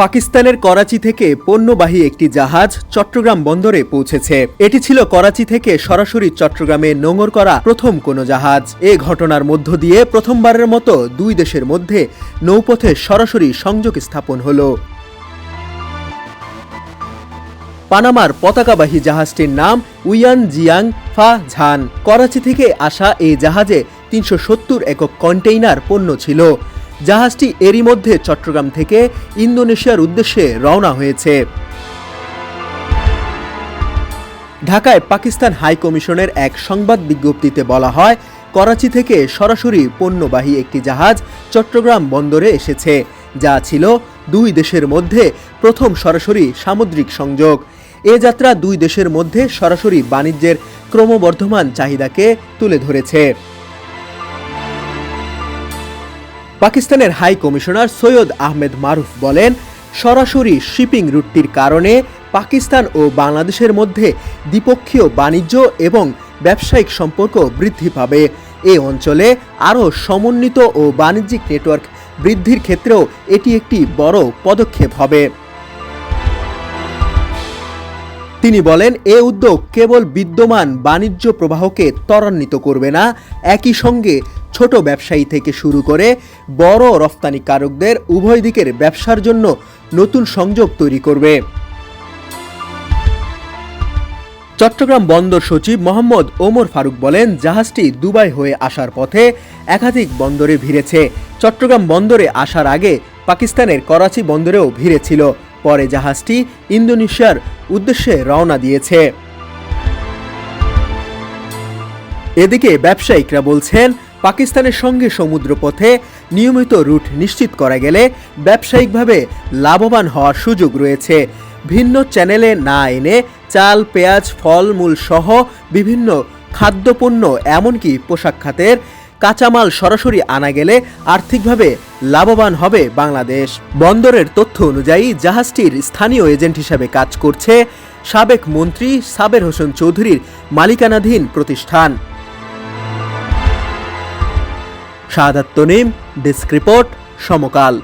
পাকিস্তানের করাচি থেকে পণ্যবাহী একটি জাহাজ চট্টগ্রাম বন্দরে পৌঁছেছে। এটি ছিল করাচি থেকে সরাসরি চট্টগ্রামে নোঙর করা প্রথম কোনো জাহাজ। এ ঘটনার মধ্য দিয়ে প্রথমবারের মতো দুই দেশের মধ্যে নৌপথে সরাসরি সংযোগ স্থাপন হলো। পানামার পতাকাবাহী জাহাজটির নাম উইয়ান জিয়াং ফা ঝান। করাচি থেকে আসা এই জাহাজে তিনশো সত্তর একক কন্টেইনার পণ্য ছিল। জাহাজটি এরই মধ্যে চট্টগ্রাম থেকে ইন্দোনেশিয়ার উদ্দেশ্যে রওনা হয়েছে। ঢাকায় পাকিস্তান হাই কমিশনের এক সংবাদ বিজ্ঞপ্তিতে বলা হয়, করাচি থেকে সরাসরি পণ্যবাহী একটি জাহাজ চট্টগ্রাম বন্দরে এসেছে, যা ছিল দুই দেশের মধ্যে প্রথম সরাসরি সামুদ্রিক সংযোগ। এ যাত্রা দুই দেশের মধ্যে সরাসরি বাণিজ্যের ক্রমবর্ধমান চাহিদাকে তুলে ধরেছে। পাকিস্তানের হাই কমিশনার সৈয়দ আহমেদ মারুফ বলেন, সরাসরি শিপিং রুটটির কারণে পাকিস্তান ও বাংলাদেশের মধ্যে দ্বিপক্ষীয় বাণিজ্য এবং ব্যবসায়িক সম্পর্ক বৃদ্ধি পাবে। এ অঞ্চলে আরও সমন্বিত ও বাণিজ্যিক নেটওয়ার্ক বৃদ্ধির ক্ষেত্রেও এটি একটি বড় পদক্ষেপ হবে। তিনি বলেন, এ উদ্যোগ কেবল বিদ্যমান বাণিজ্য প্রবাহকে ত্বরান্বিত করবে না, একই সঙ্গে ছোট ব্যবসায়ী থেকে শুরু করে বড় রফতানিকারকদের উভয় দিকের ব্যবসার জন্য নতুন সংযোগ তৈরি করবে। চট্টগ্রাম বন্দর সচিব মোহাম্মদ ওমর ফারুক বলেন, জাহাজটি দুবাই হয়ে আসার পথে একাধিক বন্দরে ভিড়েছে। চট্টগ্রাম বন্দরে আসার আগে পাকিস্তানের করাচি বন্দরেও ভিড়েছিল। পরে জাহাজটি ইন্দোনেশিয়ার উদ্দেশ্যে রওনা দিয়েছে। এদিকে ব্যবসায়িকরা বলছেন পাকিস্তানের সঙ্গে সমুদ্রপথে নিয়মিত রুট নিশ্চিত করা গেলে ব্যবসায়িকভাবে লাভবান হওয়ার সুযোগ রয়েছে। ভিন্ন চ্যানেলে না এনে চাল, পেঁয়াজ, ফলমূল সহ বিভিন্ন খাদ্যপণ্য এমনকি পোশাক খাতের কাঁচামাল সরাসরি আনা গেলে আর্থিকভাবে লাভবান হবে বাংলাদেশ। বন্দরের তথ্য অনুযায়ী জাহাজটির স্থানীয় এজেন্ট হিসাবে কাজ করছে সাবেক মন্ত্রী সাবের হোসেন চৌধুরীর মালিকানাধীন প্রতিষ্ঠান। Shahadat Tanim desk report Samakal.